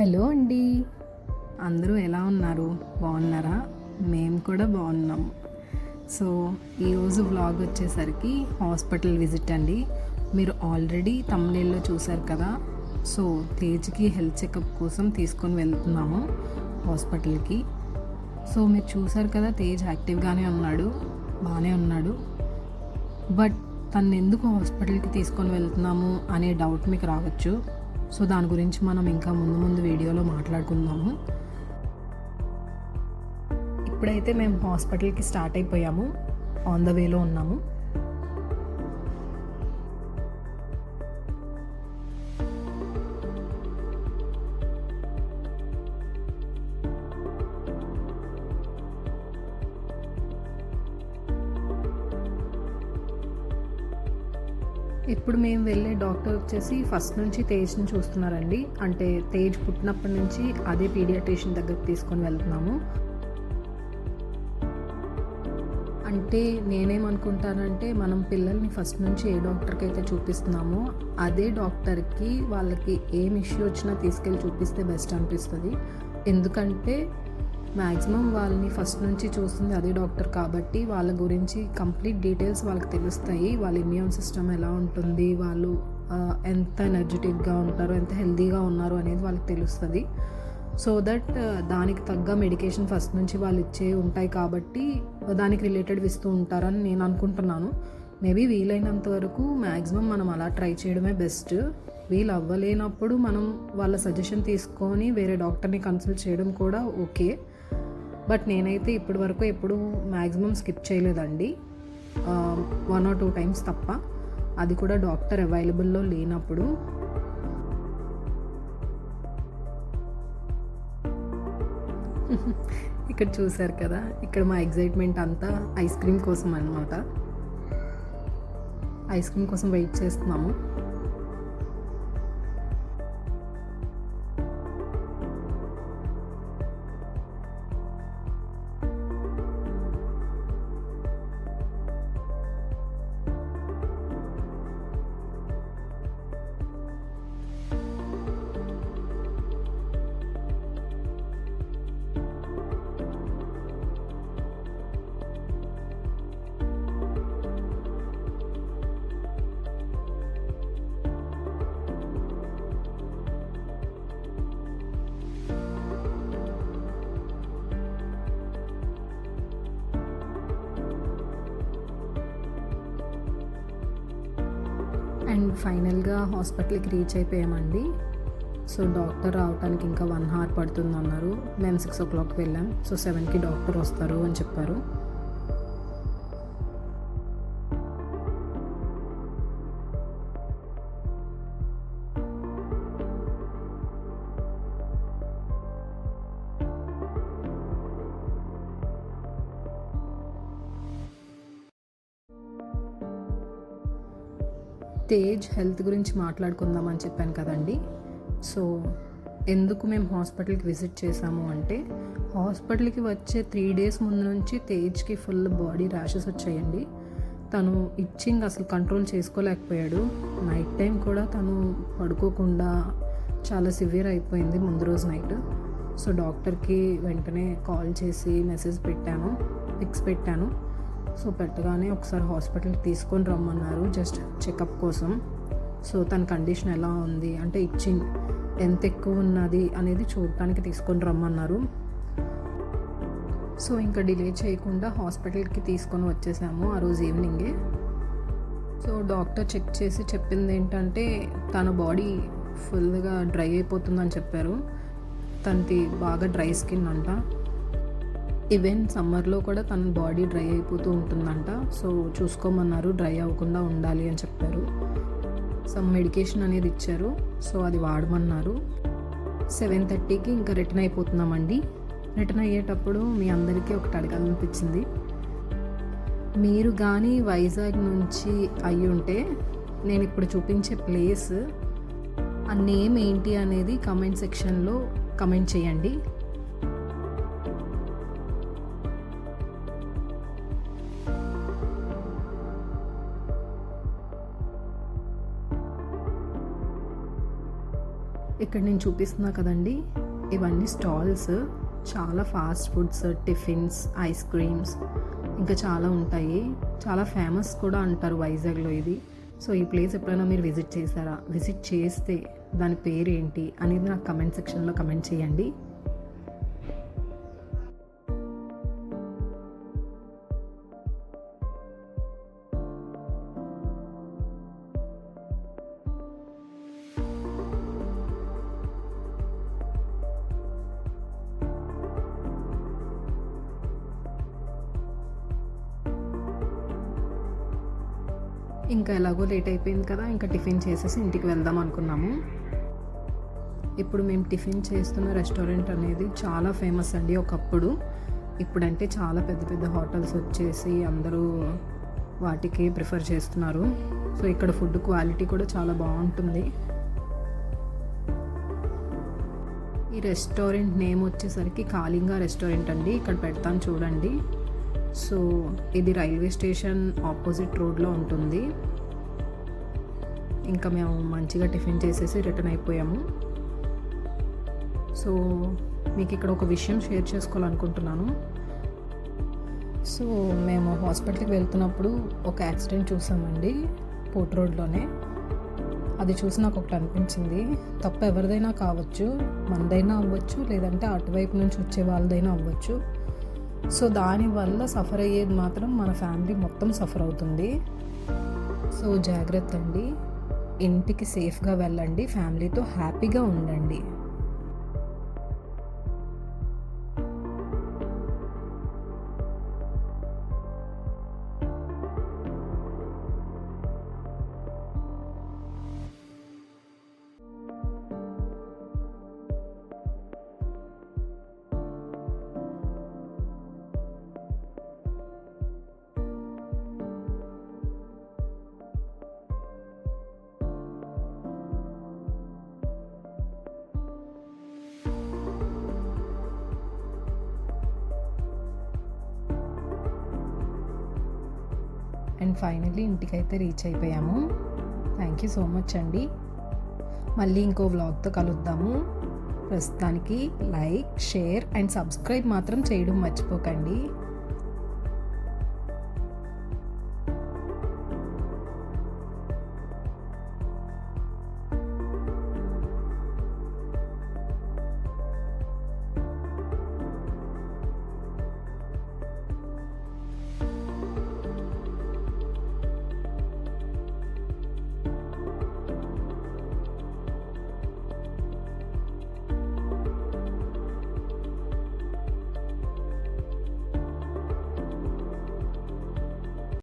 Hello అండి. అందరూ ఎలా ఉన్నారు? బాగున్నారా? మేము కూడా బాగున్నాం. సో ఈరోజు వ్లాగ్ వచ్చేసరికి హాస్పిటల్ విజిట్ అండి. మీరు ఆల్రెడీ తమిళలో చూసారు కదా? సో తేజ్కి హెల్త్ చెకప్ కోసం తీసుకొని వెళ్తున్నాము హాస్పిటల్కి. సో మీరు చూసారు కదా తేజ్ యాక్టివ్గానే ఉన్నాడు బాగానే ఉన్నాడు. బట్ తను ఎందుకు హాస్పిటల్కి తీసుకొని వెళ్తున్నాము అనే డౌట్ మీకు రావచ్చు. సో దాని గురించి మనం ఇంకా ముందు ముందు వీడియోలో మాట్లాడుకుందాము. ఇప్పుడైతే మేము హాస్పిటల్కి స్టార్ట్ అయిపోయాము. ఆన్ ద వేలో ఉన్నాము. ఇప్పుడు మేము వెళ్ళే డాక్టర్ వచ్చేసి ఫస్ట్ నుంచి తేజ్ని చూస్తున్నారండి. అంటే తేజ్ పుట్టినప్పటి నుంచి అదే పీడియాట్రిషియన్ దగ్గరికి తీసుకొని వెళ్తున్నాము. అంటే నేనేమనుకుంటానంటే మనం పిల్లల్ని ఫస్ట్ నుంచి ఏ డాక్టర్కి అయితే చూపిస్తున్నామో అదే డాక్టర్కి వాళ్ళకి ఏం ఇష్యూ వచ్చినా తీసుకెళ్ళి చూపిస్తే బెస్ట్ అనిపిస్తుంది. ఎందుకంటే మ్యాక్సిమం వాళ్ళని ఫస్ట్ నుంచి చూస్తుంది అదే డాక్టర్ కాబట్టి వాళ్ళ గురించి కంప్లీట్ డీటెయిల్స్ వాళ్ళకి తెలుస్తాయి. వాళ్ళ ఇమ్యూన్ సిస్టమ్ ఎలా ఉంటుంది వాళ్ళు ఎంత ఎనర్జెటిక్గా ఉంటారు ఎంత హెల్తీగా ఉన్నారు అనేది వాళ్ళకి తెలుస్తుంది. సో దట్ దానికి తగ్గ మెడికేషన్ ఫస్ట్ నుంచి వాళ్ళు ఇచ్చే ఉంటాయి కాబట్టి దానికి రిలేటెడ్ ఇస్తూ ఉంటారని నేను అనుకుంటున్నాను. మేబీ వీలైనంత వరకు మ్యాక్సిమం మనం అలా ట్రై చేయడమే బెస్ట్. వీలు అవ్వలేనప్పుడు మనం వాళ్ళ సజెషన్ తీసుకొని వేరే డాక్టర్ని కన్సల్ట్ చేయడం కూడా ఓకే. బట్ నేనైతే ఇప్పటి వరకు ఎప్పుడు మ్యాక్సిమం స్కిప్ చేయలేదండి. వన్ ఆర్ టూ టైమ్స్ తప్ప. అది కూడా డాక్టర్ అవైలబుల్లో లేనప్పుడు. ఇక్కడ చూసారు కదా ఇక్కడ మా ఎగ్జైట్మెంట్ అంతా ఐస్ క్రీమ్ కోసం అనమాట ఐస్ క్రీమ్ కోసం వెయిట్ చేస్తున్నాము. ఫైనల్గా హాస్పిటల్కి రీచ్ అయిపోయామండి. సో డాక్టర్ రావడానికి ఇంకా వన్ అవర్ పడుతుంది అన్నారు మేము సిక్స్ ఓ క్లాక్ వెళ్ళాం. సో సెవెన్కి డాక్టర్ వస్తారు అని చెప్పారు. తేజ్ హెల్త్ గురించి మాట్లాడుకుందామని చెప్పాను కదండి. సో ఎందుకు మేము హాస్పిటల్కి విజిట్ చేసాము అంటే హాస్పిటల్కి వచ్చే త్రీ డేస్ ముందు నుంచి తేజ్కి ఫుల్ బాడీ ర్యాషెస్ వచ్చాయండి. తను ఇచ్చింగ్ అసలు కంట్రోల్ చేసుకోలేకపోయాడు. నైట్ టైం కూడా తను పడుకోకుండా చాలా సివియర్ అయిపోయింది ముందు రోజు నైట్. సో డాక్టర్కి వెంటనే కాల్ చేసి మెసేజ్ పెట్టాను పిక్స్ పెట్టాను. సో పెట్టగానే ఒకసారి హాస్పిటల్కి తీసుకొని రమ్మన్నారు జస్ట్ చెకప్ కోసం. సో తన కండిషన్ ఎలా ఉంది అంటే ఇచ్చింగ్ ఎంత ఎక్కువ ఉన్నది అనేది చూడటానికి తీసుకొని రమ్మన్నారు. సో ఇంకా డిలే చేయకుండా హాస్పిటల్కి తీసుకొని వచ్చేసాము ఆ రోజు ఈవినింగే. సో డాక్టర్ చెక్ చేసి చెప్పింది ఏంటంటే తన బాడీ ఫుల్గా డ్రై అయిపోతుందని చెప్పారు. తనది బాగా డ్రై స్కిన్ అంట. ఈవెన్ సమ్మర్లో కూడా తన బాడీ డ్రై అయిపోతూ ఉంటుందంట. సో చూసుకోమన్నారు డ్రై అవ్వకుండా ఉండాలి అని చెప్పారు. సమ్ మెడికేషన్ అనేది ఇచ్చారు. సో అది వాడమన్నారు. సెవెన్ థర్టీకి ఇంకా రిటర్న్ అయిపోతున్నామండి. రిటర్న్ అయ్యేటప్పుడు మీ అందరికీ ఒకటి అడగాలనిపించింది. మీరు కానీ వైజాగ్ నుంచి అయి ఉంటే నేను ఇప్పుడు చూపించే ప్లేస్ ఆ నేమ్ ఏంటి అనేది కమెంట్ సెక్షన్లో కమెంట్ చేయండి. ఇక్కడ నేను చూపిస్తున్నా కదండి. ఇవన్నీ స్టాల్స్. చాలా fast foods tiffins ice creams ఇంకా చాలా ఉంటాయి. చాలా ఫేమస్ కూడా అంటారు వైజాగ్లో ఇది. సో ఈ ప్లేస్ ఎప్పుడైనా మీరు విజిట్ చేశారా? విజిట్ చేస్తే దాని పేరు ఏంటి అనేది నాకు కమెంట్ సెక్షన్లో కమెంట్ చేయండి. ఇంకా ఎలాగో లేట్ అయిపోయింది కదా ఇంకా టిఫిన్ చేసేసి ఇంటికి వెళ్దాం అనుకున్నాము. ఇప్పుడు మేము టిఫిన్ చేస్తున్న రెస్టారెంట్ అనేది చాలా ఫేమస్ అండి ఒకప్పుడు. ఇప్పుడంటే చాలా పెద్ద పెద్ద హోటల్స్ వచ్చేసి అందరూ వాటికి ప్రిఫర్ చేస్తున్నారు. సో ఇక్కడ ఫుడ్ క్వాలిటీ కూడా చాలా బాగుంటుంది. ఈ రెస్టారెంట్ నేమ్ వచ్చేసరికి కాళింగా రెస్టారెంట్ అండి. ఇక్కడ పెడతాను చూడండి. సో ఇది రైల్వే స్టేషన్ ఆపోజిట్ రోడ్లో ఉంటుంది. ఇంకా మేము మంచిగా టిఫిన్ చేసేసి రిటర్న్ అయిపోయాము. సో మీకు ఇక్కడ ఒక విషయం షేర్ చేసుకోవాలనుకుంటున్నాను. సో మేము హాస్పిటల్కి వెళ్తున్నప్పుడు ఒక యాక్సిడెంట్ చూసామండి పోర్ట్ రోడ్లోనే. అది చూసి నాకు ఒకటి అనిపించింది. తప్ప ఎవరిదైనా కావచ్చు మనదైనా అవ్వచ్చు లేదంటే అటువైపు నుంచి వచ్చే వాళ్ళదైనా అవ్వచ్చు. సో దానివల్ల సఫర్ అయ్యేది మాత్రం మన ఫ్యామిలీ మొత్తం సఫర్ అవుతుంది. సో జాగ్రత్త అండి. ఇంటికి సేఫ్గా వెళ్ళండి. ఫ్యామిలీతో హ్యాపీగా ఉండండి. అండ్ ఫైనల్లీ ఇంటికైతే రీచ్ అయిపోయాము. థ్యాంక్ యూ సో మచ్ అండి. మళ్ళీ ఇంకో వ్లాగ్తో కలుద్దాము. ప్రస్తుతానికి లైక్ షేర్ అండ్ సబ్స్క్రైబ్ మాత్రం చేయడం మర్చిపోకండి.